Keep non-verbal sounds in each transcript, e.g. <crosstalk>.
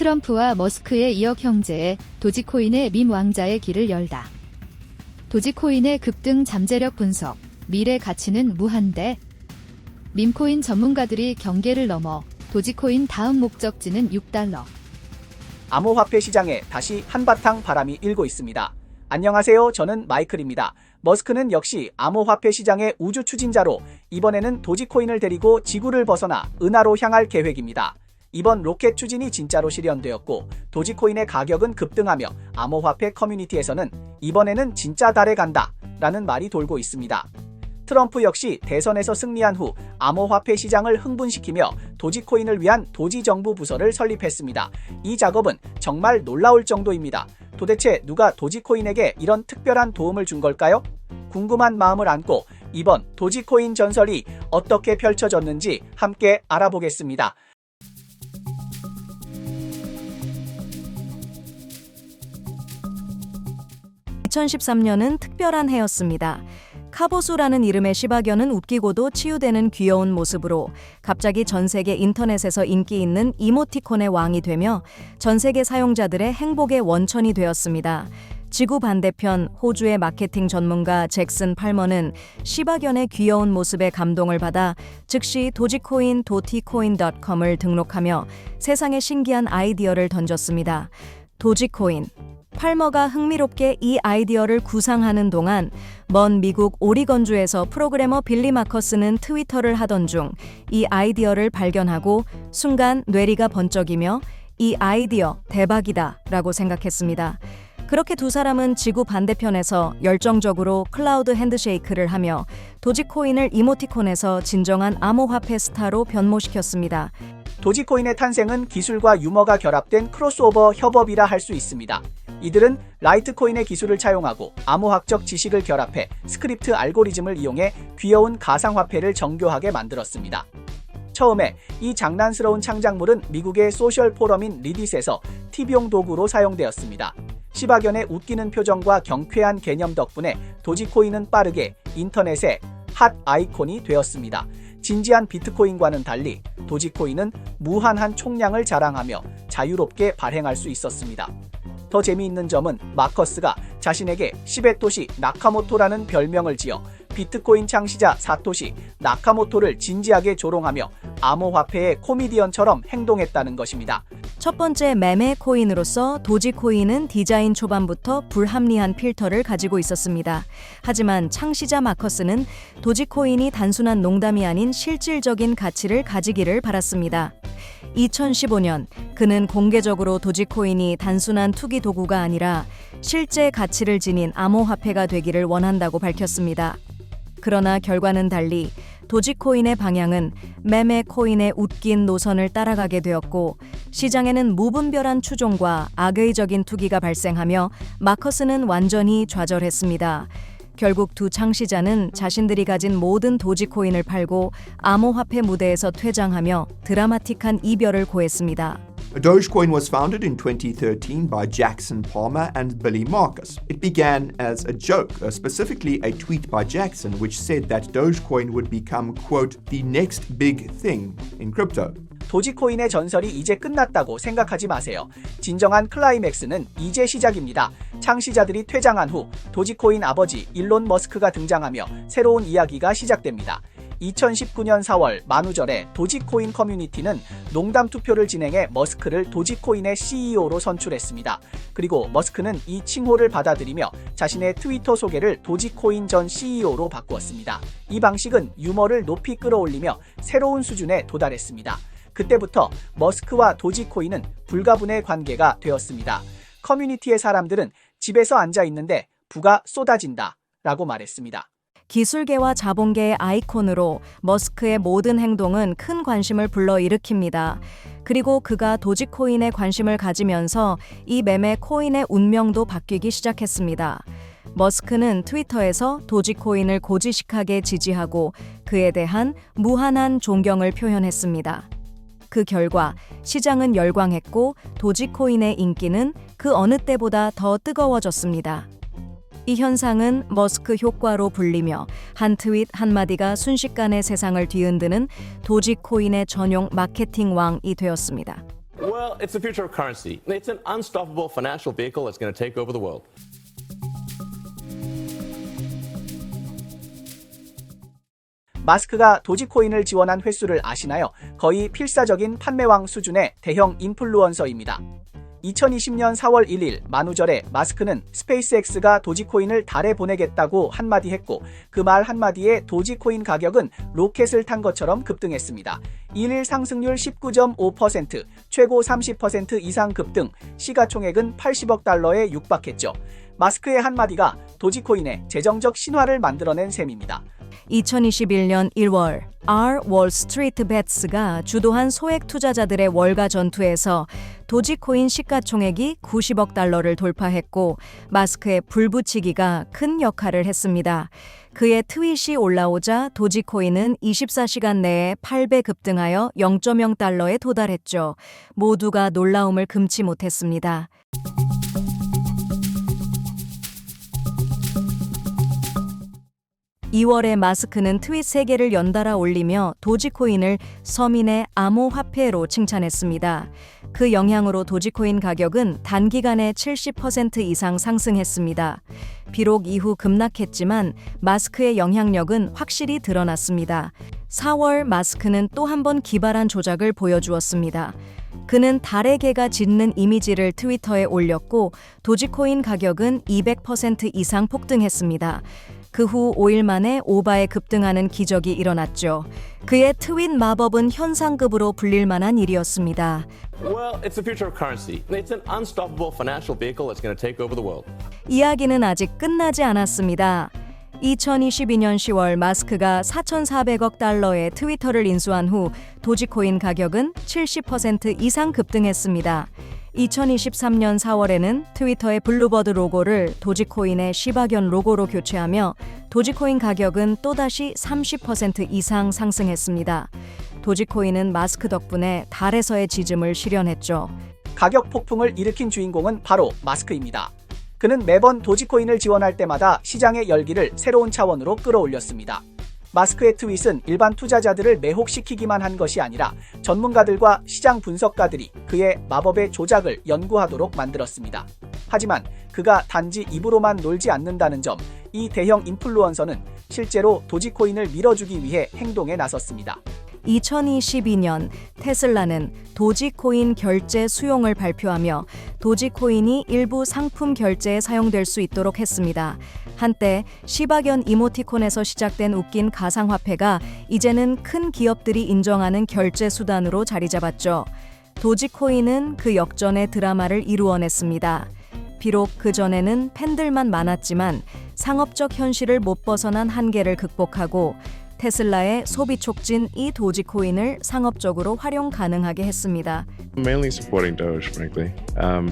트럼프와 머스크의 2억 형제에 도지코인의 밈 왕자의 길을 열다. 도지코인의 급등 잠재력 분석, 미래 가치는 무한대. 밈코인 전문가들이 경계를 넘어 도지코인 다음 목적지는 6달러. 암호화폐 시장에 다시 한바탕 바람이 일고 있습니다. 안녕하세요. 저는 마이클입니다. 머스크는 역시 암호화폐 시장의 우주 추진자로 이번에는 도지코인을 데리고 지구를 벗어나 은하로 향할 계획입니다. 이번 로켓 추진이 진짜로 실현되었고 도지코인의 가격은 급등하며 암호화폐 커뮤니티에서는 이번에는 진짜 달에 간다 라는 말이 돌고 있습니다. 트럼프 역시 대선에서 승리한 후 암호화폐 시장을 흥분시키며 도지코인을 위한 도지정부 부서를 설립했습니다. 이 작업은 정말 놀라울 정도입니다. 도대체 누가 도지코인에게 이런 특별한 도움을 준 걸까요? 궁금한 마음을 안고 이번 도지코인 전설이 어떻게 펼쳐졌는지 함께 알아보겠습니다. 2013년은 특별한 해였습니다. 카보수라는 이름의 시바견은 웃기고도 치유되는 귀여운 모습으로 갑자기 전 세계 인터넷에서 인기 있는 이모티콘의 왕이 되며 전 세계 사용자들의 행복의 원천이 되었습니다. 지구 반대편 호주의 마케팅 전문가 잭슨 팔머는 시바견의 귀여운 모습에 감동을 받아 즉시 도지코인 도티코인.com을 등록하며 세상에 신기한 아이디어를 던졌습니다. 도지코인 팔머가 흥미롭게 이 아이디어를 구상하는 동안 먼 미국 오리건주에서 프로그래머 빌리 마커스는 트위터를 하던 중 이 아이디어를 발견하고 순간 뇌리가 번쩍이며 이 아이디어 대박이다 라고 생각했습니다. 그렇게 두 사람은 지구 반대편에서 열정적으로 클라우드 핸드쉐이크를 하며 도지코인을 이모티콘에서 진정한 암호화폐 스타로 변모시켰습니다. 도지코인의 탄생은 기술과 유머가 결합된 크로스오버 협업이라 할 수 있습니다. 이들은 라이트코인의 기술을 차용하고 암호학적 지식을 결합해 스크립트 알고리즘을 이용해 귀여운 가상화폐를 정교하게 만들었습니다. 처음에 이 장난스러운 창작물은 미국의 소셜 포럼인 리딧에서 TV용 도구로 사용되었습니다. 시바견의 웃기는 표정과 경쾌한 개념 덕분에 도지코인은 빠르게 인터넷의 핫 아이콘이 되었습니다. 진지한 비트코인과는 달리 도지코인은 무한한 총량을 자랑하며 자유롭게 발행할 수 있었습니다. 더 재미있는 점은 마커스가 자신에게 시베토시 나카모토라는 별명을 지어 비트코인 창시자 사토시 나카모토를 진지하게 조롱하며 암호화폐의 코미디언처럼 행동했다는 것입니다. 첫 번째 매매 코인으로서 도지코인은 디자인 초반부터 불합리한 필터를 가지고 있었습니다. 하지만 창시자 마커스는 도지코인이 단순한 농담이 아닌 실질적인 가치를 가지기를 바랐습니다. 2015년 그는 공개적으로 도지코인이 단순한 투기 도구가 아니라 실제 가치를 지닌 암호화폐가 되기를 원한다고 밝혔습니다. 그러나 결과는 달리 도지코인의 방향은 매매 코인의 웃긴 노선을 따라가게 되었고 시장에는 무분별한 추종과 악의적인 투기가 발생하며 마커스는 완전히 좌절했습니다. 결국 두 창시자는 자신들이 가진 모든 도지코인을 팔고 암호화폐 무대에서 퇴장하며 드라마틱한 이별을 고했습니다. Dogecoin was founded in 2013 by Jackson Palmer and Billy Marcus. It began as a joke, uh, specifically a tweet by Jackson, which said that Dogecoin would become, quote, the next big thing in crypto. 도지코인의 전설이 이제 끝났다고 생각하지 마세요. 진정한 클라이맥스는 이제 시작입니다. 창시자들이 퇴장한 후 도지코인 아버지 일론 머스크가 등장하며 새로운 이야기가 시작됩니다. 2019년 4월 만우절에 도지코인 커뮤니티는 농담 투표를 진행해 머스크를 도지코인의 CEO로 선출했습니다. 그리고 머스크는 이 칭호를 받아들이며 자신의 트위터 소개를 도지코인 전 CEO로 바꾸었습니다. 이 방식은 유머를 높이 끌어올리며 새로운 수준에 도달했습니다. 그때부터 머스크와 도지코인은 불가분의 관계가 되었습니다. 커뮤니티의 사람들은 집에서 앉아 있는데 부가 쏟아진다 라고 말했습니다. 기술계와 자본계의 아이콘으로 머스크의 모든 행동은 큰 관심을 불러일으킵니다. 그리고 그가 도지코인에 관심을 가지면서 이 매매 코인의 운명도 바뀌기 시작했습니다. 머스크는 트위터에서 도지코인을 고지식하게 지지하고 그에 대한 무한한 존경을 표현했습니다. 그 결과 시장은 열광했고 도지코인의 인기는 그 어느 때보다 더 뜨거워졌습니다. 이 현상은 머스크 효과로 불리며 한 트윗 한마디가 순식간에 세상을 뒤흔드는 도지코인의 전용 마케팅 왕이 되었습니다. Well, it's the future of currency. It's an unstoppable financial vehicle that's going to take over the world. 마스크가 도지코인을 지원한 횟수를 아시나요? 거의 필사적인 판매왕 수준의 대형 인플루언서입니다. 2020년 4월 1일 만우절에 마스크는 스페이스X가 도지코인을 달에 보내겠다고 한마디 했고 그 말 한마디에 도지코인 가격은 로켓을 탄 것처럼 급등했습니다. 1일 상승률 19.5%, 최고 30% 이상 급등, 시가총액은 80억 달러에 육박했죠. 마스크의 한마디가 도지코인의 재정적 신화를 만들어낸 셈입니다. 2021년 1월 R 월스트리트 베츠가 주도한 소액 투자자들의 월가 전투에서 도지코인 시가총액이 90억 달러를 돌파했고 마스크의 불붙이기가 큰 역할을 했습니다. 그의 트윗이 올라오자 도지코인은 24시간 내에 8배 급등하여 0.0달러에 도달했죠. 모두가 놀라움을 금치 못했습니다. 2월에 마스크는 트윗 3개를 연달아 올리며 도지코인을 서민의 암호화폐로 칭찬했습니다. 그 영향으로 도지코인 가격은 단기간에 70% 이상 상승했습니다. 비록 이후 급락했지만 마스크의 영향력은 확실히 드러났습니다. 4월 마스크는 또 한 번 기발한 조작을 보여주었습니다. 그는 달의 개가 짖는 이미지를 트위터에 올렸고 도지코인 가격은 200% 이상 폭등했습니다. 그 후 5일 만에 오바에 급등하는 기적이 일어났죠. 그의 트윗 마법은 현상급으로 불릴 만한 일이었습니다. Well, it's the future of currency. It's an unstoppable financial vehicle that's going to take over the world. 이야기는 아직 끝나지 않았습니다. 2022년 10월 마스크가 4,400억 달러의 트위터를 인수한 후 도지코인 가격은 70% 이상 급등했습니다. 2023년 4월에는 트위터의 블루버드 로고를 도지코인의 시바견 로고로 교체하며 도지코인 가격은 또다시 30% 이상 상승했습니다. 도지코인은 마스크 덕분에 달에서의 지짐을 실현했죠. 가격 폭풍을 일으킨 주인공은 바로 마스크입니다. 그는 매번 도지코인을 지원할 때마다 시장의 열기를 새로운 차원으로 끌어올렸습니다. 마스크의 트윗은 일반 투자자들을 매혹시키기만 한 것이 아니라 전문가들과 시장 분석가들이 그의 마법의 조작을 연구하도록 만들었습니다. 하지만 그가 단지 입으로만 놀지 않는다는 점, 이 대형 인플루언서는 실제로 도지코인을 밀어주기 위해 행동에 나섰습니다. 2022년 테슬라는 도지코인 결제 수용을 발표하며 도지코인이 일부 상품 결제에 사용될 수 있도록 했습니다. 한때 시바견 이모티콘에서 시작된 웃긴 가상화폐가 이제는 큰 기업들이 인정하는 결제 수단으로 자리 잡았죠. 도지코인은 그 역전의 드라마를 이루어냈습니다. 비록 그전에는 팬들만 많았지만 상업적 현실을 못 벗어난 한계를 극복하고 테슬라의 소비 촉진 이 도지코인을 상업적으로 활용 가능하게 했습니다. Mainly supporting Doge, frankly,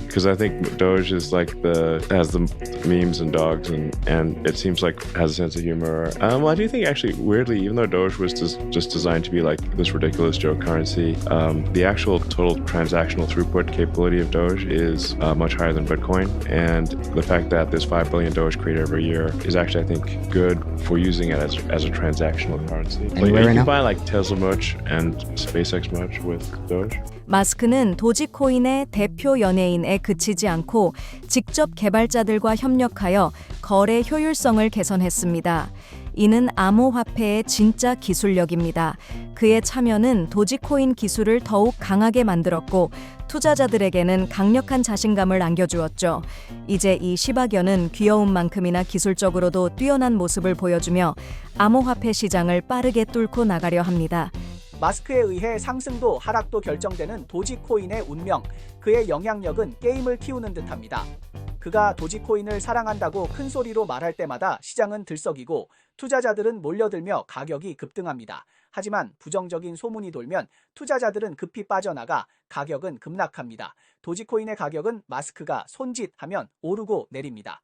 because I think Doge is like the has the memes and dogs, and and it seems like has a sense of humor. Um, well, I do think actually, weirdly, even though Doge was just, just designed to be like this ridiculous joke currency, um, the actual total transactional throughput capability of Doge is uh, much higher than Bitcoin, and the fact that there's five billion Doge created every year is actually, I think, good for using it as as a transactional currency. Like, Anywhere right you now? can buy like Tesla merch and SpaceX merch with Doge. 마스크는 도지코인의 대표 연예인에 그치지 않고 직접 개발자들과 협력하여 거래 효율성을 개선했습니다. 이는 암호화폐의 진짜 기술력입니다. 그의 참여는 도지코인 기술을 더욱 강하게 만들었고 투자자들에게는 강력한 자신감을 안겨주었죠. 이제 이 시바견은 귀여운 만큼이나 기술적으로도 뛰어난 모습을 보여주며 암호화폐 시장을 빠르게 뚫고 나가려 합니다. 마스크에 의해 상승도 하락도 결정되는 도지코인의 운명, 그의 영향력은 게임을 키우는 듯합니다. 그가 도지코인을 사랑한다고 큰 소리로 말할 때마다 시장은 들썩이고 투자자들은 몰려들며 가격이 급등합니다. 하지만 부정적인 소문이 돌면 투자자들은 급히 빠져나가 가격은 급락합니다. 도지코인의 가격은 마스크가 손짓하면 오르고 내립니다.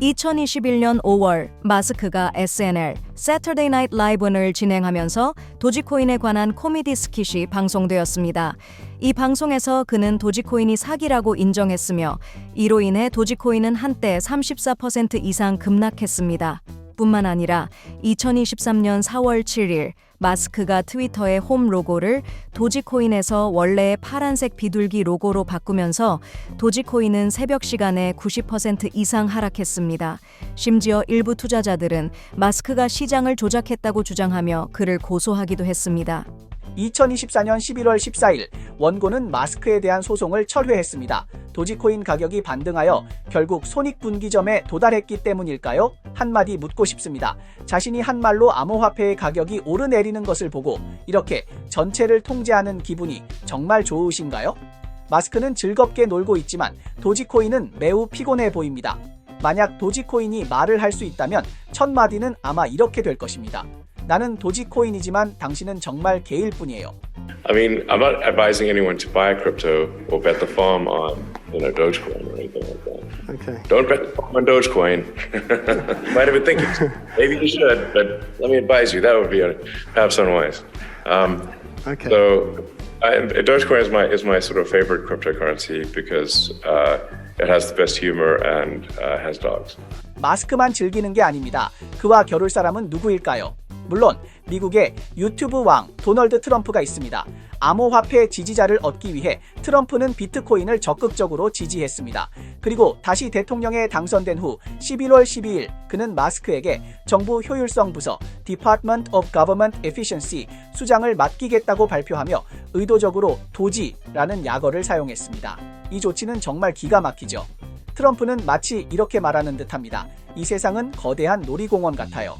(2021년 5월) 마스크가 SNL Saturday Night Live을 진행하면서 도지코인에 관한 코미디 스킷이 방송되었습니다. 이 방송에서 그는 도지코인이 사기라고 인정했으며 이로 인해 도지코인은 한때 34% 이상 급락했습니다. 뿐만 아니라 2023년 4월 7일 마스크가 트위터의 홈 로고를 도지코인에서 원래의 파란색 비둘기 로고로 바꾸면서 도지코인은 새벽 시간에 90% 이상 하락했습니다. 심지어 일부 투자자들은 마스크가 시장을 조작했다고 주장하며 그를 고소하기도 했습니다. 2024년 11월 14일 원고는 마스크에 대한 소송을 철회했습니다. 도지코인 가격이 반등하여 결국 손익분기점에 도달했기 때문일까요? 한마디 묻고 싶습니다. 자신이 한 말로 암호화폐의 가격이 오르내리는 것을 보고 이렇게 전체를 통제하는 기분이 정말 좋으신가요? 마스크는 즐겁게 놀고 있지만 도지코인은 매우 피곤해 보입니다. 만약 도지코인이 말을 할 수 있다면 첫 마디는 아마 이렇게 될 것입니다. 나는 도지코인이지만 당신은 정말 개일 뿐이에요. I mean, I'm not advising anyone to buy crypto or bet the farm on, you know, Dogecoin or anything like that. Okay. Don't bet the farm on Dogecoin. <laughs> you might have been thinking, maybe you should, but let me advise you, that would be uh, perhaps unwise. Um, Okay. So, I, Dogecoin is my is my sort of favorite cryptocurrency because uh, it has the best humor and uh, has dogs. 마스크만 즐기는 게 아닙니다. 그와 겨룰 사람은 누구일까요? 물론 미국의 유튜브 왕 도널드 트럼프가 있습니다. 암호화폐 지지자를 얻기 위해 트럼프는 비트코인을 적극적으로 지지했습니다. 그리고 다시 대통령에 당선된 후 11월 12일 그는 마스크에게 정부 효율성 부서 Department of Government Efficiency 수장을 맡기겠다고 발표하며 의도적으로 도지라는 약어를 사용했습니다. 이 조치는 정말 기가 막히죠. 트럼프는 마치 이렇게 말하는 듯합니다. 이 세상은 거대한 놀이공원 같아요.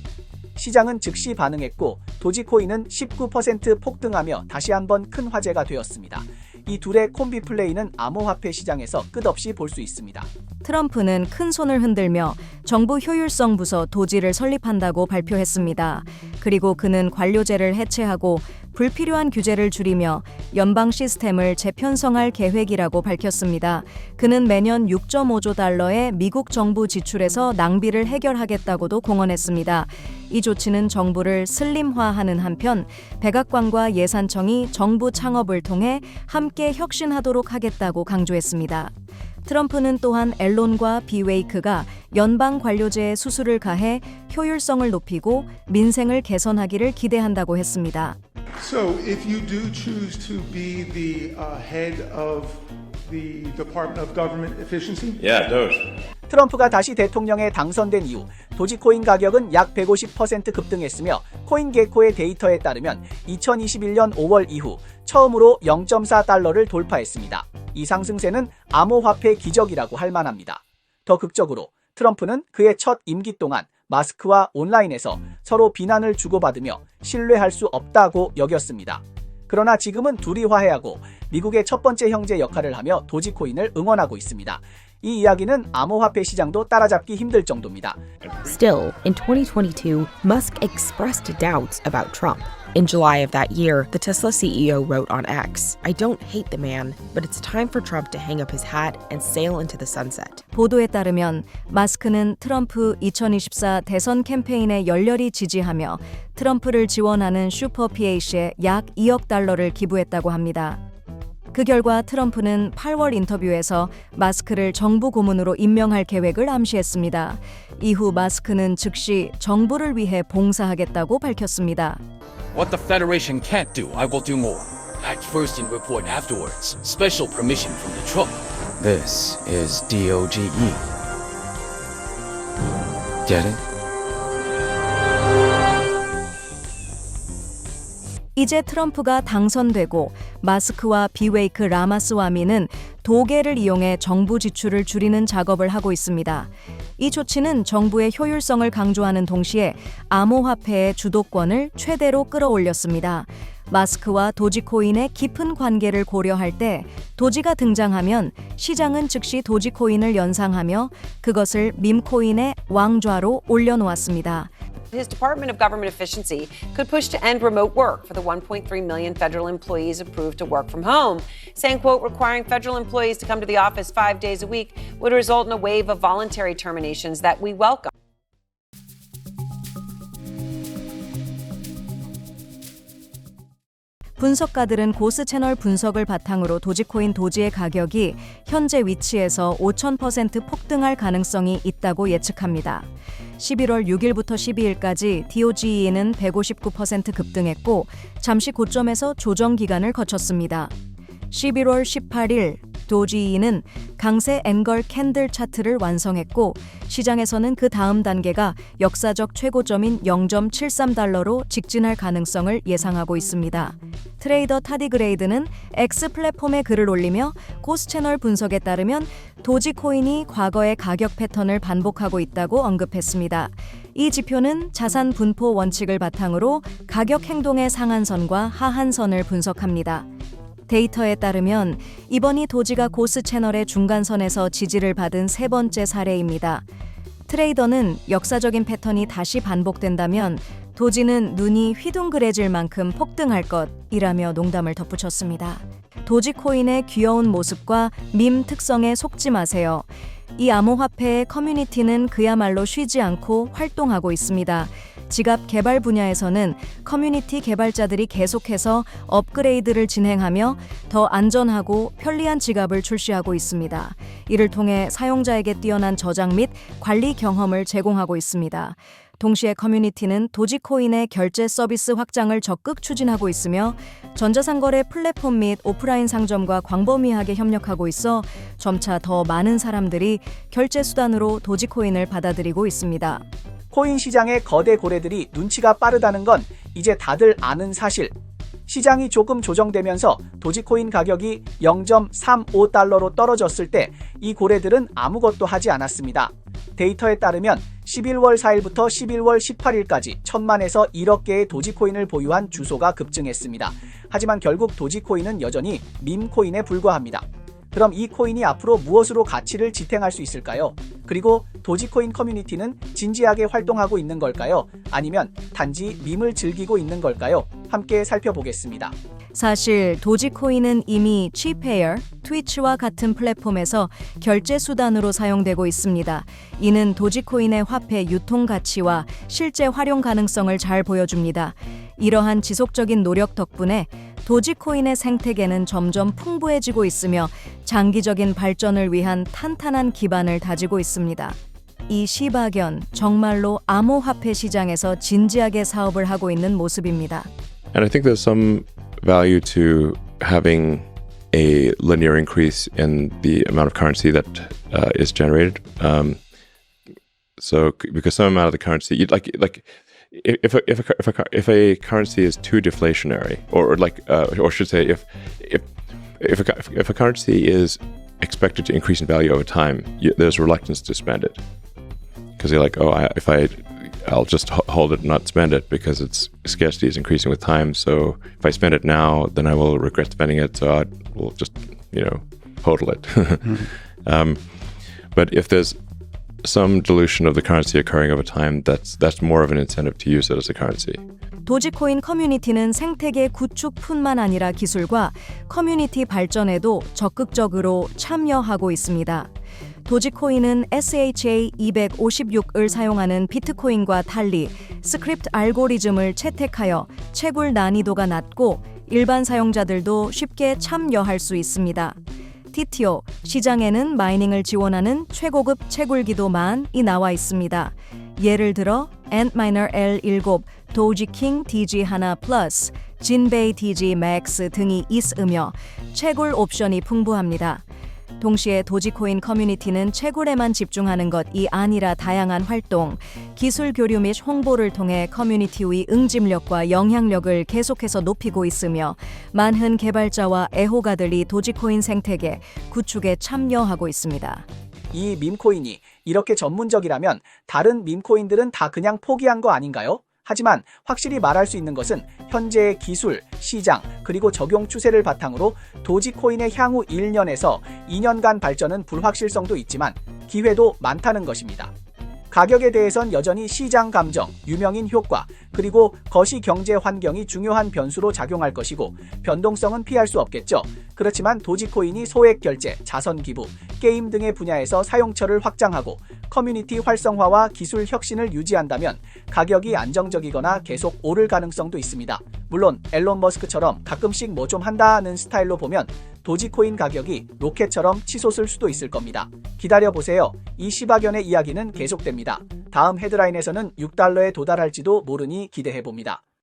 시장은 즉시 반응했고 도지코인은 19% 폭등하며 다시 한번 큰 화제가 되었습니다. 이 둘의 콤비 플레이는 암호화폐 시장에서 끝없이 볼 수 있습니다. 트럼프는 큰 손을 흔들며 정부 효율성 부서 도지를 설립한다고 발표했습니다. 그리고 그는 관료제를 해체하고 불필요한 규제를 줄이며 연방 시스템을 재편성할 계획이라고 밝혔습니다. 그는 매년 6.5조 달러의 미국 정부 지출에서 낭비를 해결하겠다고도 공언했습니다. 이 조치는 정부를 슬림화하는 한편 백악관과 예산청이 정부 창업을 통해 함께 혁신하도록 하겠다고 강조했습니다. 트럼프는 또한 앨론과 비웨이크가 연방 관료제에 수수를 가해 효율성을 높이고 민생을 개선하기를 기대한다고 했습니다. So, if you do choose to be the uh, head of the Department of Government Efficiency, Yeah, Doge. 트럼프가 다시 대통령에 당선된 이후 도지코인 가격은 약 150% 급등했으며 코인게코의 데이터에 따르면 2021년 5월 이후 처음으로 0.4달러를 돌파했습니다. 이 상승세는 암호화폐 기적이라고 할 만합니다. 더 극적으로 트럼프는 그의 첫 임기 동안 마스크와 온라인에서 서로 비난을 주고받으며 신뢰할 수 없다고 여겼습니다. 그러나 지금은 둘이 화해하고 미국의 첫 번째 형제 역할을 하며 도지코인을 응원하고 있습니다. 이 이야기는 암호화폐 시장도 따라잡기 힘들 정도입니다. Still, in 2022, Musk expressed doubts about Trump. In July of that year, the Tesla CEO wrote on X I don't hate the man, but it's time for Trump to hang up his hat and sail into the sunset. 보도에 따르면 마스크는 트럼프 2024 대선 캠페인에 열렬히 지지하며 트럼프를 지원하는 슈퍼 PH에 약 2억 달러를 기부했다고 합니다. 그 결과 트럼프는 8월 인터뷰에서 마스크를 정부 고문으로 임명할 계획을 암시했습니다. 이후 마스크는 즉시 정부를 위해 봉사하겠다고 밝혔습니다. What the Federation can't do, I will do more. Act first and report afterwards. Special permission from the Trump. This is DOGE. Get it? 이제 트럼프가 당선되고 마스크와 비웨이크 라마스와미는 도계를 이용해 정부 지출을 줄이는 작업을 하고 있습니다. 이 조치는 정부의 효율성을 강조하는 동시에 암호화폐의 주도권을 최대로 끌어올렸습니다. 마스크와 도지코인의 깊은 관계를 고려할 때 도지가 등장하면 시장은 즉시 도지코인을 연상하며 그것을 밈코인의 왕좌로 올려놓았습니다. His Department of Government Efficiency could push to end remote work for the 1.3 million federal employees approved to work from home, saying, quote, requiring federal employees to come to the office five days a week would result in a wave of voluntary terminations that we welcome. 분석가들은 고스 채널 분석을 바탕으로 도지코인 도지의 가격이 현재 위치에서 5,000% 폭등할 가능성이 있다고 예측합니다. 11월 6일부터 12일까지 DOGE는 159% 급등했고 잠시 고점에서 조정 기간을 거쳤습니다. 11월 18일 도지이는 강세 앵걸 캔들 차트를 완성했고 시장에서는 그 다음 단계가 역사적 최고점인 0.73달러로 직진할 가능성을 예상하고 있습니다. 트레이더 타디 그레이드는 X 플랫폼에 글을 올리며 고스 채널 분석에 따르면 도지코인이 과거의 가격 패턴을 반복하고 있다고 언급했습니다. 이 지표는 자산 분포 원칙을 바탕으로 가격 행동의 상한선과 하한선을 분석합니다. 데이터에 따르면 이번이 도지가 고스 채널의 중간선에서 지지를 받은 세 번째 사례입니다. 트레이더는 역사적인 패턴이 다시 반복된다면 도지는 눈이 휘둥그레질 만큼 폭등할 것이라며 농담을 덧붙였습니다. 도지코인의 귀여운 모습과 밈 특성에 속지 마세요. 이 암호화폐의 커뮤니티는 그야말로 쉬지 않고 활동하고 있습니다. 지갑 개발 분야에서는 커뮤니티 개발자들이 계속해서 업그레이드를 진행하며 더 안전하고 편리한 지갑을 출시하고 있습니다. 이를 통해 사용자에게 뛰어난 저장 및 관리 경험을 제공하고 있습니다. 동시에 커뮤니티는 도지코인의 결제 서비스 확장을 적극 추진하고 있으며 전자상거래 플랫폼 및 오프라인 상점과 광범위하게 협력하고 있어 점차 더 많은 사람들이 결제 수단으로 도지코인을 받아들이고 있습니다. 코인 시장의 거대 고래들이 눈치가 빠르다는 건 이제 다들 아는 사실. 시장이 조금 조정되면서 도지코인 가격이 0.35달러로 떨어졌을 때 이 고래들은 아무것도 하지 않았습니다. 데이터에 따르면 11월 4일부터 11월 18일까지 천만에서 1억 개의 도지코인을 보유한 주소가 급증했습니다. 하지만 결국 도지코인은 여전히 밈코인에 불과합니다. 그럼 이 코인이 앞으로 무엇으로 가치를 지탱할 수 있을까요? 그리고 도지코인 커뮤니티는 진지하게 활동하고 있는 걸까요? 아니면 단지 밈을 즐기고 있는 걸까요? 함께 살펴보겠습니다. 사실 도지코인은 이미 취페어, 트위치와 같은 플랫폼에서 결제 수단으로 사용되고 있습니다. 이는 도지코인의 화폐 유통 가치와 실제 활용 가능성을 잘 보여줍니다. 이러한 지속적인 노력 덕분에 도지코인의 생태계는 점점 풍부해지고 있으며 장기적인 발전을 위한 탄탄한 기반을 다지고 있습니다. 이 시바견 정말로 암호화폐 시장에서 진지하게 사업을 하고 있는 모습입니다. And I think there's some value to having a linear increase in the amount of currency that uh, is generated. Um, so, because some amount of the currency, like like if if a, if a, if a, if a currency is too deflationary, or, or like, uh, or should say, if if if a, if a currency is expected to increase in value over time, you, there's reluctance to spend it because you're like, oh, I, if I, I'll just hold it and not spend it because its scarcity is increasing with time. So if I spend it now, then I will regret spending it. So I will just, you know, hodl it. <laughs> um, but if there's some dilution of the currency occurring over time, that's that's more of an incentive to use it as a currency. 도지코인 커뮤니티는 생태계 구축뿐만 아니라 기술과 커뮤니티 발전에도 적극적으로 참여하고 있습니다. 도지코인은 SHA-256을 사용하는 비트코인과 달리 스크립트 알고리즘을 채택하여 채굴 난이도가 낮고 일반 사용자들도 쉽게 참여할 수 있습니다. TTO 시장에는 마이닝을 지원하는 최고급 채굴기도만이 나와 있습니다. 예를 들어 Antminer L7, 도지킹 DG 하나 플러스, 진베이 DG 맥스 등이 있으며 채굴 옵션이 풍부합니다. 동시에 도지코인 커뮤니티는 채굴에만 집중하는 것이 아니라 다양한 활동, 기술 교류 및 홍보를 통해 커뮤니티의 응집력과 영향력을 계속해서 높이고 있으며 많은 개발자와 애호가들이 도지코인 생태계 구축에 참여하고 있습니다. 이 밈코인이 이렇게 전문적이라면 다른 밈코인들은 다 그냥 포기한 거 아닌가요? 하지만 확실히 말할 수 있는 것은 현재의 기술, 시장, 그리고 적용 추세를 바탕으로 도지코인의 향후 1년에서 2년간 발전은 불확실성도 있지만 기회도 많다는 것입니다. 가격에 대해선 여전히 시장 감정, 유명인 효과, 그리고 거시 경제 환경이 중요한 변수로 작용할 것이고 변동성은 피할 수 없겠죠. 그렇지만 도지코인이 소액 결제, 자선 기부, 게임 등의 분야에서 사용처를 확장하고 커뮤니티 활성화와 기술 혁신을 유지한다면 가격이 안정적이거나 계속 오를 가능성도 있습니다. 물론 앨런 머스크처럼 가끔씩 뭐 좀 한다는 스타일로 보면 도지코인 가격이 로켓처럼 치솟을 수도 있을 겁니다. 기다려보세요. 이 시바견의 이야기는 계속됩니다. 다음 헤드라인에서는 6달러에 도달할지도 모르니 기대해봅니다.